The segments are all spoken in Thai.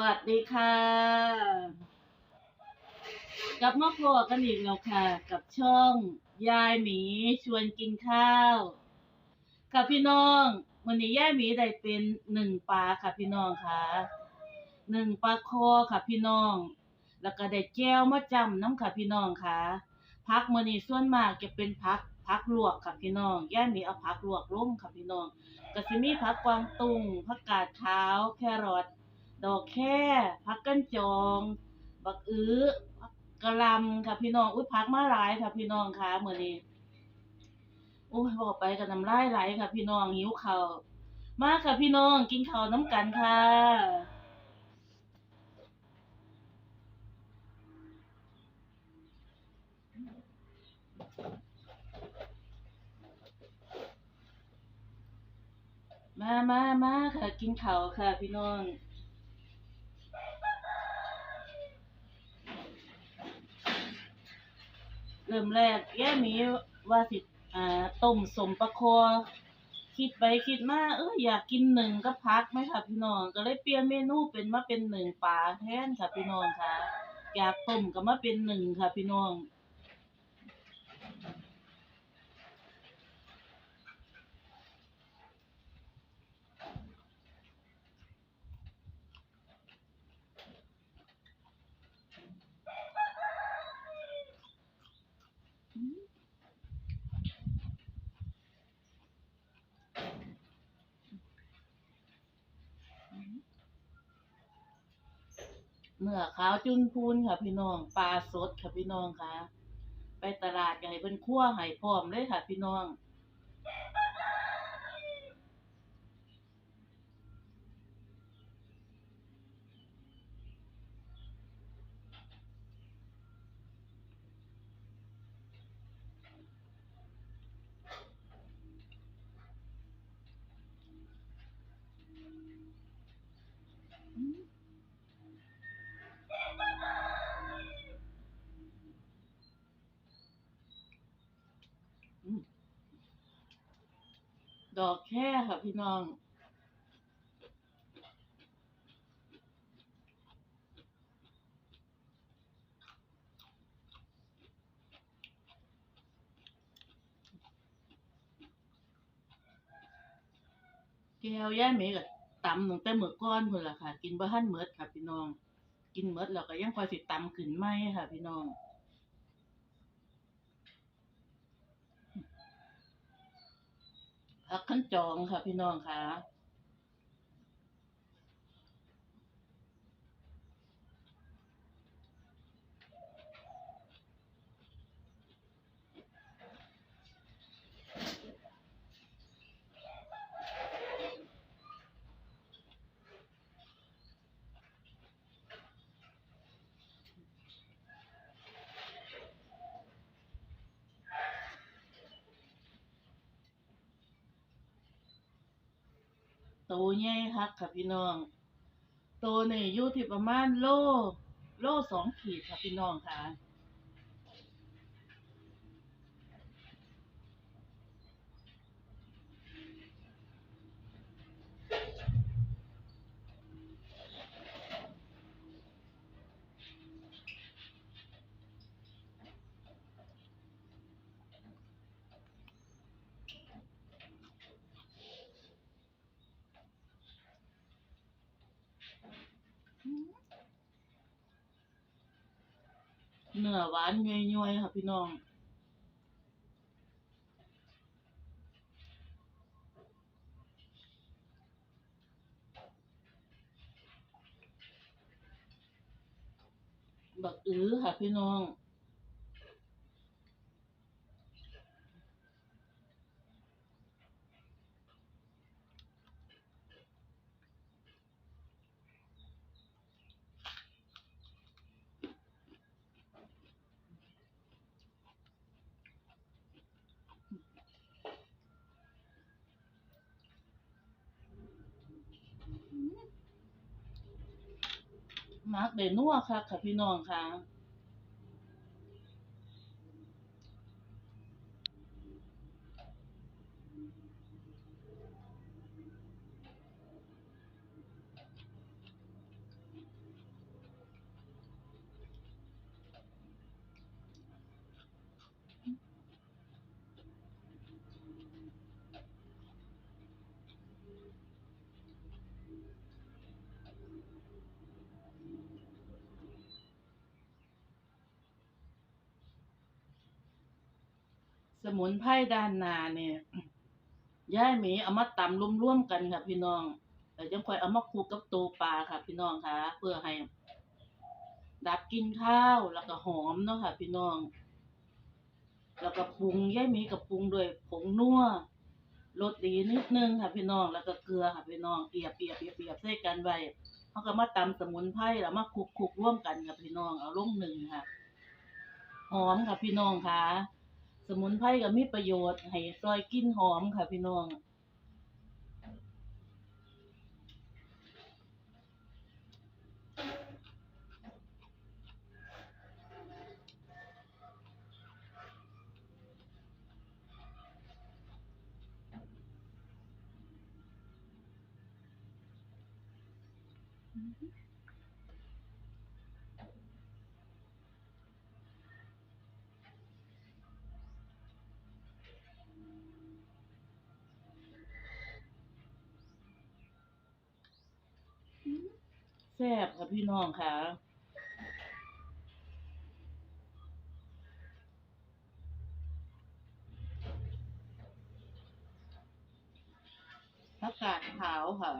วัสดีค่ะ กลับมาพบกันอีกแล้วค่ะ กับช่องยายหมีชวนกินข้าวค่ะพี่น้องวันนี้ยายหมีได้เป็นหนึ่งปลาค่ะพี่น้องค่ะหนึ่งปลาคอค่ะพี่น้อง แล้วก็ได้แก้วมาจำน้ำค่ะพี่น้องค่ะพักมือนี้ส่วนมากจะเป็นพักพักลวกค่ะพี่น้องยายหมีเอาผักลวกลงค่ะพี่น้องก็สิมีผักกวางตุ้งผักกาดขาว แครอท ดอกแค่ผักกันจอง บักอื้อกกะลำค่ะพี่น้องอุ้ยผักมาหลายค่ะพี่น้องค่ะมื้อนี้โอ้ยบอกไปก็น้ำลายไหลค่ะ พี่น้องหิวข้าวมาค่ะพี่น้องกินข้าวน้ำกันค่ะมามามาค่ะ กินข้าวค่ะ พี่น้อง เริ่มแรกแย่มีว่าสิอ่าต้มสมประคอ คิดไปคิดมาเอออยากกินหนึ่งก็พักไหมค่ะพี่น้อง ก็เลยเปลี่ยนเมนูเป็นมาเป็นหนึ่งปลาแทนค่ะพี่น้องค่ะ อยากต้มก็มาเป็นหนึ่งค่ะพี่น้อง เนื้อขาวจุนพูนค่ะ พี่น้องปลาสดค่ะพี่น้องค่ะ ไปตลาดก็ให้เพิ่นคั่วให้พร้อมเลยค่ะ พี่น้อง ดอกแค่ค่ะพี่น้อง แก้วย่าเมก็ตำตั้งแต่มื้อก่อนพุ่นละค่ะ กินบ่ทันหมดค่ะพี่น้อง กินหมดแล้วก็ยังคอยสิตำขึ้นใหม่ค่ะพี่น้อง ผักขันจองค่ะพี่น้องค่ะ โตใหญ่คักค่ะพี่น้อง โตนี่อยู่ที่ประมาณโล โลสองขีดค่ะพี่น้องค่ะ เนื้อหวานย่อยๆค่ะพี่น้องบักอื้อค่ะพี่น้อง มักได้นัวคักค่ะพี่น้องค่ะ สมุนไพรด้านนาเนี่ยย่ายหมีเอามาตำร่วมๆกันค่ะพี่น้องแล้วจังค่อยเอามาคลุกกับตัวปลาค่ะ พี่น้องค่ะ เพื่อให้ ดับกินข้าวแล้วก็หอมเนาะค่ะ พี่น้อง แล้วก็ปรุงย่ายหมีกับปรุงด้วยผงนัวรสดีนิดนึงค่ะพี่น้อง แล้วก็เกลือค่ะพี่น้องเปียบเปียบเปียบเปียบใส่กันไว้เขาก็มาตำสมุนไพรแล้วมาคุกคุกร่วมกันกับพี่น้องเอาลงหนึ่งค่ะ หอมค่ะพี่น้องค่ะ สมุนไพรก็มีประโยชน์ ให้ซอยกลินหอมค่ะพี่น้อง แซ่บค่ะพี่น้องค่ะผักกาดขาวค่ะ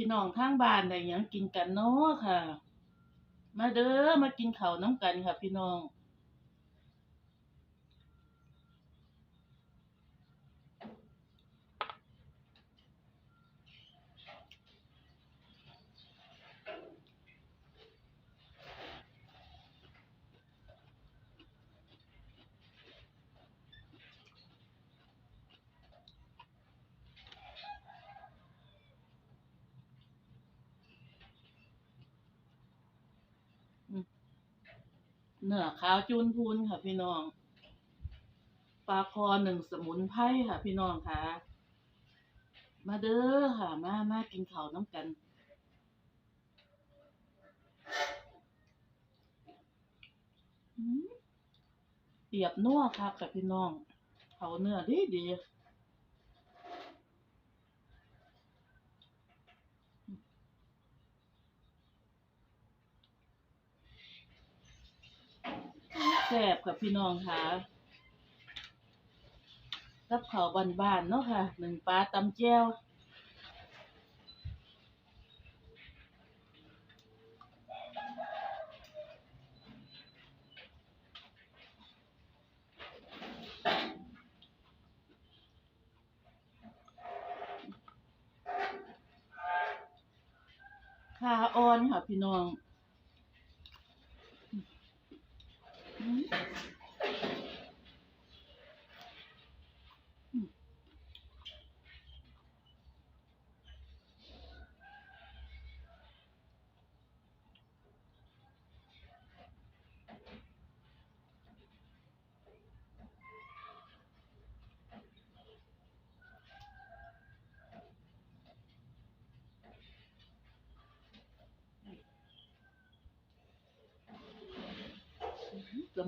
พี่น้องข้างบ้านได้หยังกินกันเนาะค่ะ มาเด้อมากินข้าวน้ำกันค่ะพี่น้อง เนื้อขาวจูนพูนค่ะพี่น้อง ปลาคอหนึ่งสมุนไพรค่ะพี่น้องค่ะ มาเด้อค่ะมามากินข้าวน้ำกัน เปียบนัวครับกับพี่น้องเขาเนื้อดีดี แซ่บกับพี่น้องค่ะกับข้าวบ้านๆเนาะค่ะหนึ่งปลาตำแจ่วขาออนค่ะพี่น้อง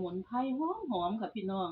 มุนไพรหอมหอมๆค่ะพี่น้อง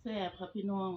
แซ่บค่ะพี่น้อง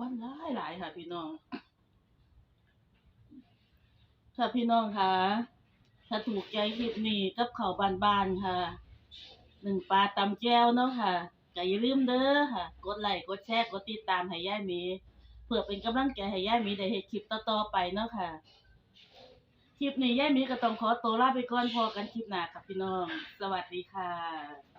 วันหลายหลายค่ะ พี่น้อง ค่ะพี่น้องค่ะ ถ้าถูกใจคลิปนี้กับเขาวบานๆค่ะหนึ่งปลาตำแก้วเนาะค่ะก็อย่าลืมเด้อค่ะ กดไลค์กดแชร์กดติดตามให้ย่ายมีเพื่อเป็นกำลังใจให้ย่ายมีได้เฮ็ดคลิปต่อๆไปเนาะค่ะคลิปนี้ย่ายมีก็ต้องขอตัวลาไปก่อนพอกันคลิปหน้าค่ะพี่น้อง สวัสดีค่ะ